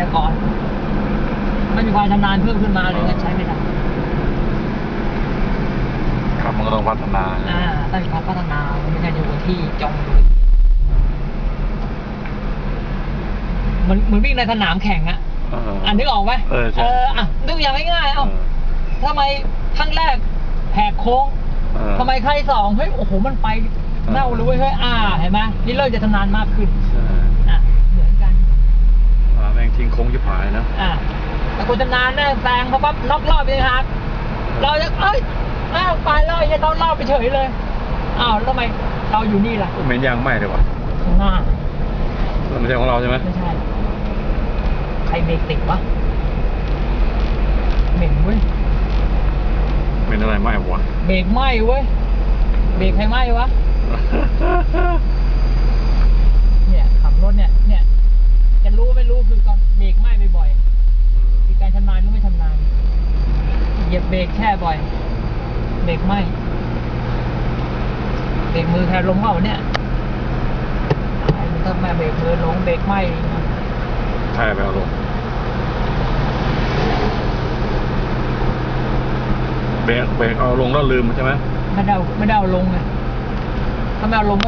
ยากรณ์ไม่มีความชำนาญเพิ่มขึ้นมาเลยก็ใช้ไม่ได้ครับมันก็ต้องพัฒนาอ่าต้องมีความพัฒนามันไม่ใช่อยู่กับที่จมอยู่เหมือนเหมือนวิ่งในสนามแข่งอะเอออะนึกออกไหมเออใช่ อะนึกอย่างง่ายๆเอเอ้าอทำไมครั้งแรกแหกโค้งเออทำไมครั้งที่สองเฮ้ยโอ้โหมันไปเน่าเลยเว้ยเฮ้ยอ่าเห็นไหมนี่เริ่มจะชำนาญมากขึ้น ใช่ อะเหมือนกัน อ่าแม่งทิ้ งโค้งยิบหายนะอะแต่คนชำนาญเนี่ยแซงเขาปั๊บน็อกรอบไปเลยครับ เราจะเอ้ยอ้าวไปเลยจะต้องรอบไปเฉยเลยอ้าวแล้วทำไมเราอยู่นี่ล่ะเหม็นยางไหม้เลยวะข้างหน้ามันไม่ใช่ของเราใช่ไหมไม่ใช่ ใครเบรกติดวะเหม็นเว้ยเหม็นอะไรไหม้วะเบรกไหม้เว้ยเบรกใครไหม้วะ เนี่ยขับรถเนี่ย เนี่ย จะรู้ไม่รู้คือก่อนเบรกไหม้บ่อยๆคือการชำนาญหรือไม่ชำนาญ เหยียบเบรกแช่บ่อย เบรกไหม้เบรกมือแทนลงเปล่าเนี่ยตายมันถ้าแม่เบรกมือลงเบรกไหม้นะใช่ไปเอาลง เบรกเบรกเอาลงแล้วลืมใช่ไหมไม่ได้เอาไม่ได้เอาลงไงถ้าไม่เอาลงก็